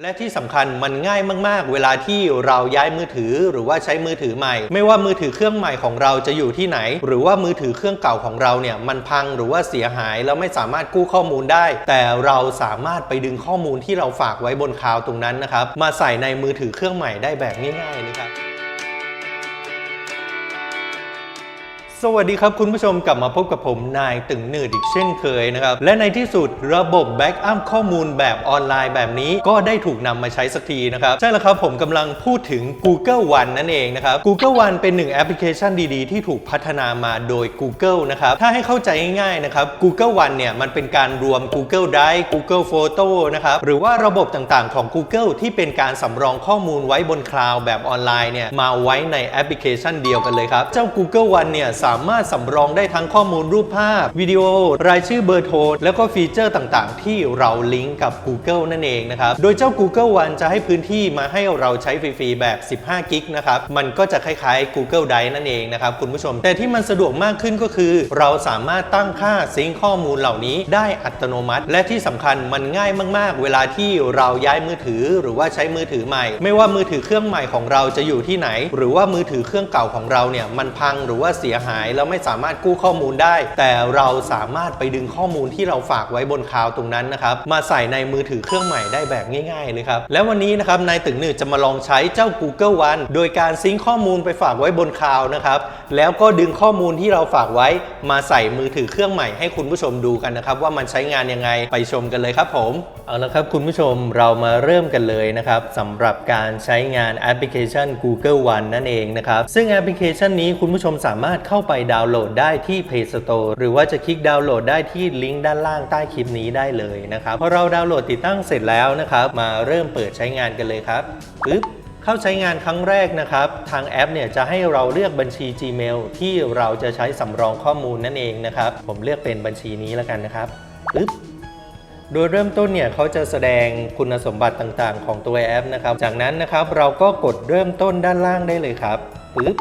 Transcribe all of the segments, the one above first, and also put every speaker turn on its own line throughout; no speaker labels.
และที่สำคัญมันง่ายมากๆ เวลาที่เราย้ายมือถือหรือว่าใช้มือถือใหม่ ไม่ว่ามือถือเครื่องใหม่ของเราจะอยู่ที่ไหน หรือว่ามือถือเครื่องเก่าของเราเนี่ยมันพังหรือว่าเสียหายแล้วไม่สามารถกู้ข้อมูลได้ แต่เราสามารถไปดึงข้อมูลที่เราฝากไว้บนคลาวตรงนั้นนะครับมาใส่ในมือถือเครื่องใหม่ได้แบบง่ายๆเลยครับ สวัสดีครับคุณผู้ชมกลับมาพบกับผมนายตึงหนืดอีกเช่นเคยนะครับ และในที่สุดระบบแบ็กอัพข้อมูลแบบออนไลน์แบบนี้ก็ได้ถูกนำมาใช้สักทีนะครับ ใช่แล้วครับผมกำลังพูดถึง Google One นั่นเองนะครับ Google One เป็นหนึ่งแอปพลิเคชันดีๆ ที่ถูกพัฒนามาโดย Google นะครับ ถ้าให้เข้าใจง่ายๆนะครับ Google One เนี่ยมันเป็นการรวม Google Drive Google Photo นะครับหรือว่าระบบต่างๆของ Google ที่เป็นการสำรองข้อมูลไว้บนคลาวด์แบบออนไลน์เนี่ยมาไว้ในแอปพลิเคชันเดียวกันเลยครับเจ้า Google One เนี่ยสาามารถสำรองได้ทั้งข้อมูลรูปภาพ วิดีโอ รายชื่อเบอร์โทร แล้วก็ฟีเจอร์ต่างๆ ที่เราลิงก์กับ Google นั่นเองนะครับ โดยเจ้า Google One จะให้พื้นที่มาให้เราใช้ฟรีๆแบบ 15 กิกนะครับ มันก็จะคล้ายๆ Google Drive นั่นเองนะครับคุณผู้ชม แต่ที่มันสะดวกมากขึ้นก็คือ เราสามารถตั้งค่าซิงข้อมูลเหล่านี้ได้อัตโนมัติ และที่สำคัญมันง่ายมากๆ เวลาที่เราย้ายมือถือหรือว่าใช้มือถือใหม่ ไม่ว่ามือถือเครื่องใหม่ของเราจะอยู่ที่ไหน หรือว่ามือถือเครื่องเก่าของเราเนี่ยมันพังหรือว่าเสียหายแล้วไม่สามารถกู้ข้อมูลได้ แต่เราสามารถไปดึงข้อมูลที่เราฝากไว้บนคลาวตรงนั้นนะครับมาใส่ในมือถือเครื่องใหม่ได้แบบง่ายๆเลยครับแล้ววันนี้นะครับนายตึงหนืดจะมาลองใช้เจ้า Google One โดยการซิงข้อมูลไปฝากไว้บนคลาวนะครับแล้วก็ดึงข้อมูลที่เราฝากไว้มาใส่มือถือเครื่องใหม่ให้คุณผู้ชมดูกันนะครับว่ามันใช้งานยังไงไปชมกันเลยครับผมเอาละครับคุณผู้ชมเรามาเริ่มกันเลยนะครับสำหรับการใช้งานแอปพลิเคชัน Google One นั่นเองนะครับซึ่งแอปพลิเคชันนี้คุณผู้ชมสามารถเข้าไปดาวน์โหลดได้ที่ Play Store หรือว่าจะคลิกดาวน์โหลดได้ที่ลิงก์ด้านล่างใต้คลิปนี้ได้เลยนะครับพอเราดาวน์โหลดติดตั้งเสร็จแล้วนะครับ มาเริ่มเปิดใช้งานกันเลยครับปึ๊บเข้าใช้งานครั้งแรกนะครับ ทางแอปเนี่ยจะให้เราเลือกบัญชี Gmail ที่เราจะใช้สำรองข้อมูลนั่นเองนะครับ ผมเลือกเป็นบัญชีนี้แล้วกันนะครับปึ๊บโดยเริ่มต้นเนี่ยเขาจะแสดงคุณสมบัติต่างๆ ของตัวแอปนะครับ จากนั้นนะครับเราก็กดเริ่มต้นด้านล่างได้เลยครับปึ๊บ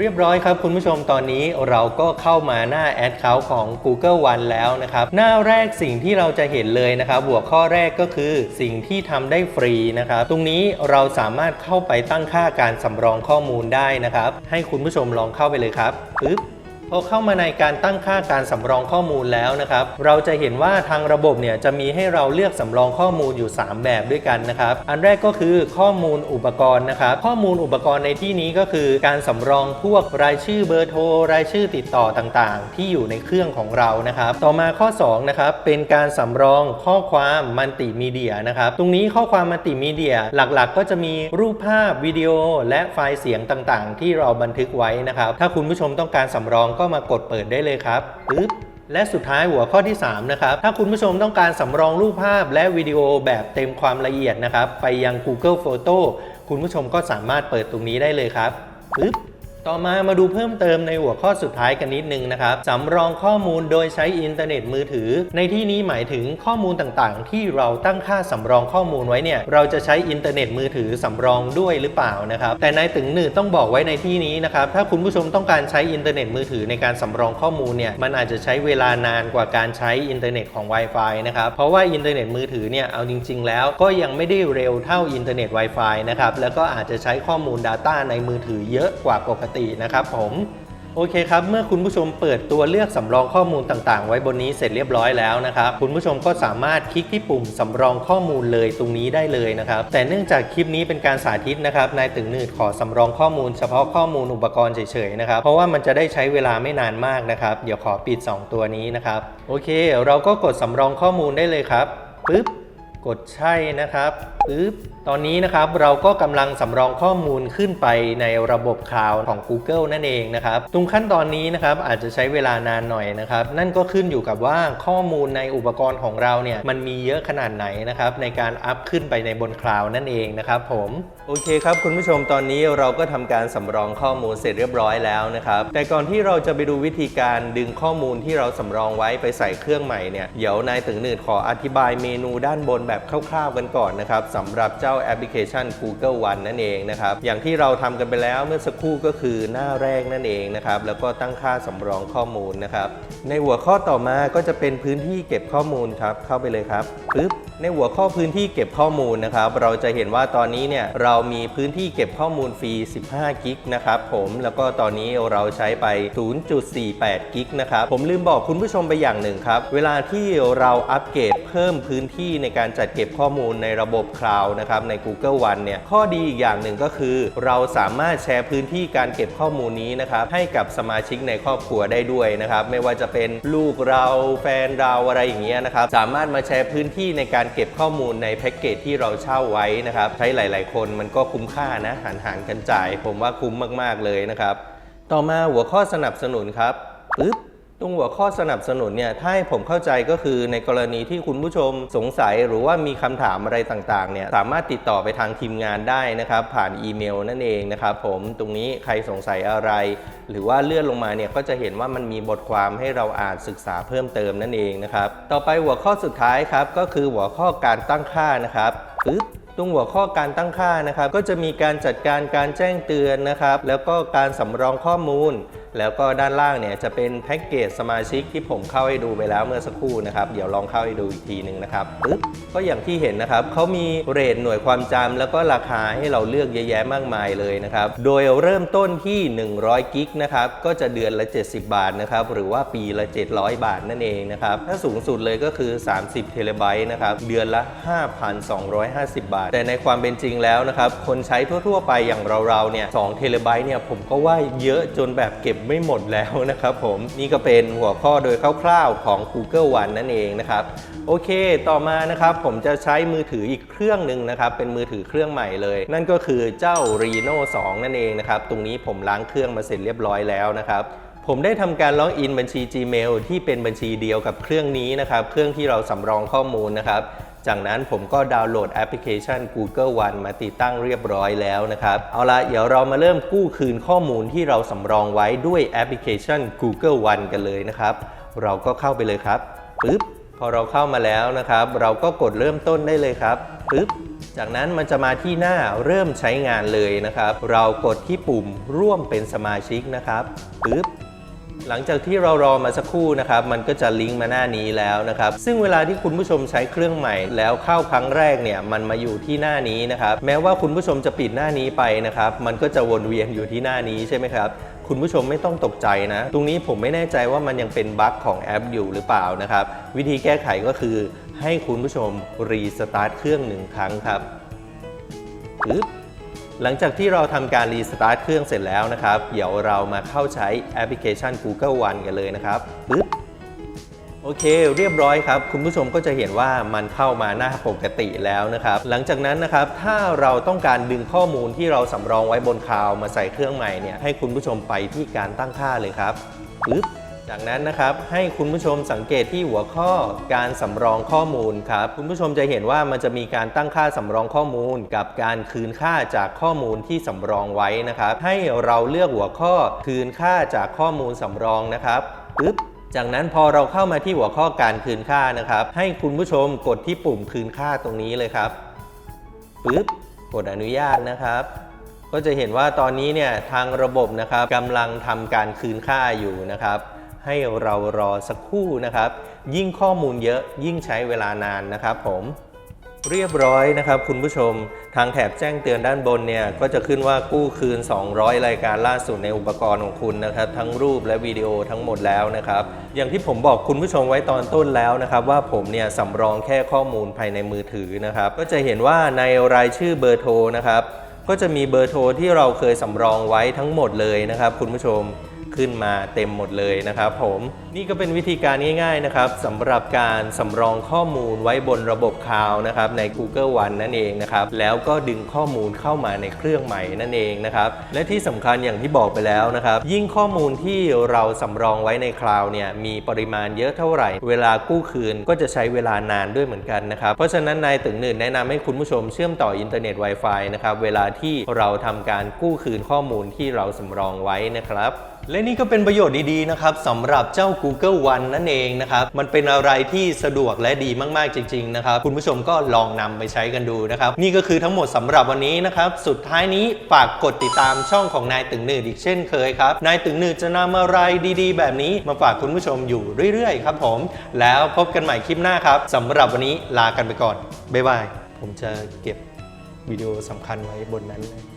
เรียบร้อยครับคุณผู้ชมตอนนี้เราก็เข้ามาหน้าแอดเคาท์ของ Google One แล้วนะครับ หน้าแรกสิ่งที่เราจะเห็นเลยนะครับ หัวข้อแรกก็คือสิ่งที่ทำได้ฟรีนะครับ ตรงนี้เราสามารถเข้าไปตั้งค่าการสำรองข้อมูลได้นะครับ ให้คุณผู้ชมลองเข้าไปเลยครับปึ๊บ พอเข้ามาในการตั้งค่าการสำรองข้อมูลแล้วนะครับ เราจะเห็นว่าทางระบบเนี่ยจะมีให้เราเลือกสำรองข้อมูลอยู่ 3 แบบด้วยกันนะครับ อันแรกก็คือข้อมูลอุปกรณ์นะครับ ข้อมูลอุปกรณ์ในที่นี้ก็คือ การสำรองพวกรายชื่อเบอร์โทรรายชื่อติดต่อต่างๆ ที่อยู่ในเครื่องของเรานะครับ ต่อมาข้อ2นะครับเป็นการสำรองข้อความมัลติมีเดียนะครับ ตรงนี้ข้อความมัลติมีเดียหลักๆ ก็จะมีรูปภาพวิดีโอ และไฟล์เสียงต่างๆ ที่เราบันทึกไว้นะครับ ถ้าคุณผู้ชมต้องการสำรองก็มากดเปิดได้เลยครับปึ๊บและสุดท้ายหัวข้อที่ 3 นะครับ ถ้าคุณผู้ชมต้องการสำรองรูปภาพและวิดีโอแบบเต็มความละเอียดนะครับ ไปยัง Google Photo คุณผู้ชมก็สามารถเปิดตรงนี้ได้เลยครับปึ๊บ ต่อมามาดูเพิ่มเติมในหัวข้อสุดท้ายกันนิดนึงนะครับสำรองข้อมูลโดยใช้อินเทอร์เน็ตมือถือ ในที่นี้หมายถึงข้อมูลต่างๆ ที่เราตั้งค่าสำรองข้อมูลไว้เนี่ยเราจะใช้อินเทอร์เน็ตมือถือสำรองด้วยหรือเปล่านะครับแต่ในตึงหนืดต้องบอกไว้ในที่นี้นะครับถ้าคุณผู้ชมต้องการใช้อินเทอร์เน็ตมือถือในการสำรองข้อมูลเนี่ยมันอาจจะใช้เวลานานกว่าการใช้อินเทอร์เน็ตของ Wi-Fi นะครับเพราะว่าอินเทอร์เน็ตมือถือเนี่ยเอาจริง ๆ แล้วก็ยังไม่ได้เร็วเท่าอินเทอร์เน็ต Wi-Fi นะครับแล้วก็อาจจะใช้ข้อมูล Data ในมือถือเยอะกว่าปกตินะครับผมโอเคครับ เมื่อคุณผู้ชมเปิดตัวเลือกสำรองข้อมูลต่างๆ ไว้บนนี้เสร็จเรียบร้อยแล้วนะครับ คุณผู้ชมก็สามารถคลิกที่ปุ่มสำรองข้อมูลเลยตรงนี้ได้เลยนะครับ แต่เนื่องจากคลิปนี้เป็นการสาธิตนะครับนายตึงหนืดขอสำรองข้อมูลเฉพาะข้อมูลอุปกรณ์เฉยๆนะครับเพราะว่ามันจะได้ใช้เวลาไม่นานมากนะครับ เดี๋ยวขอปิด 2 ตัวนี้นะครับโอเค เราก็กดสำรองข้อมูลได้เลยครับปึ๊บกดใช่นะครับ ปึ๊บตอนนี้นะครับเราก็กำลังสำรองข้อมูลขึ้นไปในระบบคลาวด์ของ Google นั่นเองนะครับตรงขั้นตอนนี้นะครับอาจจะใช้เวลานานหน่อยนะครับ นั่นก็ขึ้นอยู่กับว่าข้อมูลในอุปกรณ์ของเราเนี่ยมันมีเยอะขนาดไหนนะครับในการอัพขึ้นไปในบนคลาวด์นั่นเองนะครับผมโอเคครับคุณผู้ชมตอนนี้เราก็ทำการสำรองข้อมูลเสร็จเรียบร้อยแล้วนะครับแต่ก่อนที่เราจะไปดูวิธีการดึงข้อมูลที่เราสำรองไว้ไปใส่เครื่องใหม่เนี่ยเดี๋ยวนายตึงหนืดขออธิบายเมนูด้านบนแบบคร่าวๆกันก่อนนะครับสำหรับเจ้าแอปพลิเคชัน Google One นั่นเองนะครับ อย่างที่เราทำกันไปแล้วเมื่อสักครู่ก็คือหน้าแรกนั่นเองนะครับ แล้วก็ตั้งค่าสำรองข้อมูลนะครับ ในหัวข้อต่อมาก็จะเป็นพื้นที่เก็บข้อมูลครับ เข้าไปเลยครับปึ๊บในหัวข้อพื้นที่เก็บข้อมูลนะครับ เราจะเห็นว่าตอนนี้เนี่ยเรามีพื้นที่เก็บข้อมูลฟรี 15 กิกนะครับผมแล้วก็ตอนนี้เราใช้ไป 0.48 กิกนะครับ ผมลืมบอกคุณผู้ชมไปอย่างหนึ่งครับ เวลาที่เราอัปเกรดเพิ่มพื้นที่ในการจัดเก็บข้อมูลในระบบคลาวด์นะครับใน Google One เนี่ยข้อดีอีกอย่างหนึ่งก็คือ เราสามารถแชร์พื้นที่การเก็บข้อมูลนี้นะครับให้กับสมาชิกในครอบครัวได้ด้วยนะครับไม่ว่าจะเป็นลูกเราแฟนเราอะไรอย่างเงี้ยนะครับสามารถมาแชร์พื้นที่ในการเก็บข้อมูลในแพ็กเกจที่เราเช่าไว้นะครับ ใช้หลาย ๆ คนมันก็คุ้มค่านะหารหารกันจ่าย ผมว่าคุ้มมากๆเลยนะครับ ต่อมาหัวข้อสนับสนุนครับปึ๊บ ตรงหัวข้อสนับสนุนเนี่ยถ้าให้ผมเข้าใจก็คือในกรณีที่คุณผู้ชมสงสัยหรือว่ามีคำถามอะไรต่างๆเนี่ยสามารถติดต่อไปทางทีมงานได้นะครับ ผ่านอีเมลนั่นเองนะครับผมตรงนี้ใครสงสัยอะไร หรือว่าเลื่อนลงมาเนี่ยก็จะเห็นว่ามันมีบทความให้เราอ่านศึกษาเพิ่มเติมนั่นเองนะครับต่อไปหัวข้อสุดท้ายครับก็คือหัวข้อการตั้งค่านะครับปึ๊บตรงหัวข้อการตั้งค่านะครับ ก็จะมีการจัดการการแจ้งเตือนนะครับ แล้วก็การสำรองข้อมูล แล้วก็ด้านล่างเนี่ยจะเป็นแพ็กเกจสมาชิกที่ผมเข้าให้ดูไปแล้วเมื่อสักครู่นะครับเดี๋ยวลองเข้าให้ดูอีกทีหนึ่งนะครับปึ๊บก็อย่างที่เห็นนะครับเขามีเรทหน่วยความจำแล้วก็ราคาให้เราเลือกเยอะแยะมากมายเลยนะครับโดยเริ่มต้นที่ 100กิกนะครับก็จะเดือนละ 70 บาทนะครับหรือว่าปีละ 700 บาทนั่นเองนะครับถ้าสูงสุดเลยก็คือ 30 เทเลไบต์นะครับเดือนละ 5,250 บาท แต่ในความเป็นจริงแล้วนะครับคนใช้ทั่ว ๆ ไปอย่างเราๆเนี่ย2เทเลไบต์เนี่ยผมก็ว่าเยอะจนแบบเก็บไม่หมดแล้วนะครับผมนี่ก็เป็นหัวข้อโดยคร่าวๆของ Google One นั่นเองนะครับ โอเค ต่อมานะครับผมจะใช้มือถืออีกเครื่องหนึ่งนะครับ เป็นมือถือเครื่องใหม่เลย นั่นก็คือเจ้า Reno 2 นั่นเองนะครับ ตรงนี้ผมล้างเครื่องมาเสร็จเรียบร้อยแล้วนะครับผมได้ทำการล็อกอินบัญชี Gmail ที่เป็นบัญชีเดียวกับเครื่องนี้นะครับ เครื่องที่เราสำรองข้อมูลนะครับ จากนั้นผมก็ดาวน์โหลดแอปพลิเคชัน Google One มาติดตั้งเรียบร้อยแล้วนะครับ เอาละเดี๋ยวเรามาเริ่มกู้คืนข้อมูลที่เราสำรองไว้ด้วยแอปพลิเคชัน Google One กันเลยนะครับ เราก็เข้าไปเลยครับปึ๊บพอเราเข้ามาแล้วนะครับ เราก็กดเริ่มต้นได้เลยครับปึ๊บจากนั้นมันจะมาที่หน้าเริ่มใช้งานเลยนะครับ เรากดที่ปุ่มร่วมเป็นสมาชิกนะครับปึ๊บ หลังจากที่เรารอมาสักครู่นะครับ มันก็จะลิงก์มาหน้านี้แล้วนะครับ ซึ่งเวลาที่คุณผู้ชมใช้เครื่องใหม่แล้วเข้าครั้งแรกเนี่ยมันมาอยู่ที่หน้านี้นะครับ แม้ว่าคุณผู้ชมจะปิดหน้านี้ไปนะครับ มันก็จะวนเวียนอยู่ที่หน้านี้ใช่ไหมครับคุณผู้ชมไม่ต้องตกใจนะ ตรงนี้ผมไม่แน่ใจว่ามันยังเป็นบั๊กของแอปอยู่หรือเปล่านะครับ วิธีแก้ไขก็คือให้คุณผู้ชมรีสตาร์ทเครื่องหนึ่งครั้งครับปึ๊บ หลังจากที่เราทำการรีสตาร์ทเครื่องเสร็จแล้วนะครับ เดี๋ยวเรามาเข้าใช้แอปพลิเคชัน Google One กันเลยนะครับปึ๊บโอเค เรียบร้อยครับ คุณผู้ชมก็จะเห็นว่ามันเข้ามาหน้าปกติแล้วนะครับ หลังจากนั้นนะครับ ถ้าเราต้องการดึงข้อมูลที่เราสำรองไว้บนคลาวมาใส่เครื่องใหม่เนี่ยให้คุณผู้ชมไปที่การตั้งค่าเลยครับปึ๊บ จากนั้นนะครับให้คุณผู้ชมสังเกตที่หัวข้อการสำรองข้อมูลครับคุณผู้ชมจะเห็นว่ามันจะมีการตั้งค่าสำรองข้อมูล กับการคืนค่าจากข้อมูลที่สำรองไว้นะครับ ให้เราเลือกหัวข้อคืนค่าจากข้อมูลสำรองนะครับปึ๊บจากนั้นพอเราเข้ามาที่หัวข้อการคืนค่านะครับ ให้คุณผู้ชมกดที่ปุ่มคืนค่าตรงนี้เลยครับปึ๊บกดอนุญาตนะครับก็จะเห็นว่าตอนนี้เนี่ยทางระบบนะครับกำลังทำการคืนค่าอยู่นะครับ ให้เรารอสักครู่นะครับ ยิ่งข้อมูลเยอะยิ่งใช้เวลานานนะครับผมเรียบร้อยนะครับคุณผู้ชม ทางแถบแจ้งเตือนด้านบนเนี่ยก็จะขึ้นว่ากู้คืน 200 รายการล่าสุดในอุปกรณ์ของคุณนะครับ ทั้งรูปและวิดีโอทั้งหมดแล้วนะครับ อย่างที่ผมบอกคุณผู้ชมไว้ตอนต้นแล้วนะครับ ว่าผมเนี่ยสำรองแค่ข้อมูลภายในมือถือนะครับ ก็จะเห็นว่าในรายชื่อเบอร์โทรนะครับ ก็จะมีเบอร์โทรที่เราเคยสำรองไว้ทั้งหมดเลยนะครับ คุณผู้ชม ขึ้นมาเต็มหมดเลยนะครับผมนี่ก็เป็นวิธีการง่ายๆนะครับสำหรับการสำรองข้อมูลไว้บนระบบคลาวนะครับใน Google One นั่นเองนะครับแล้วก็ดึงข้อมูลเข้ามาในเครื่องใหม่นั่นเองนะครับและที่สำคัญอย่างที่บอกไปแล้วนะครับยิ่งข้อมูลที่เราสำรองไว้ในคลาวเนี่ยมีปริมาณเยอะเท่าไหร่ เวลากู้คืนก็จะใช้เวลานานด้วยเหมือนกันนะครับเพราะฉะนั้นนายตึงหนึ่งแนะนำให้คุณผู้ชมเชื่อมต่ออินเทอร์เน็ต Wi-Fi นะครับเวลาที่เราทำการกู้คืนข้อมูลที่เราสำรองไว้นะครับ และนี่ก็เป็นประโยชน์ดีๆนะครับสำหรับเจ้า Google One นั่นเองนะครับ มันเป็นอะไรที่สะดวกและดีมากๆจริงๆนะครับ คุณผู้ชมก็ลองนำไปใช้กันดูนะครับ นี่ก็คือทั้งหมดสำหรับวันนี้นะครับ สุดท้ายนี้ฝากกดติดตามช่องของนายตึงหนืดอีกเช่นเคยครับ นายตึงหนืดจะนำอะไรดีๆ แบบนี้มาฝากคุณผู้ชมอยู่เรื่อยๆ ครับผม แล้วพบกันใหม่คลิปหน้าครับสำหรับวันนี้ลากันไปก่อนบ๊ายบายผมจะเก็บวิดีโอสำคัญไว้บนนั้นเลย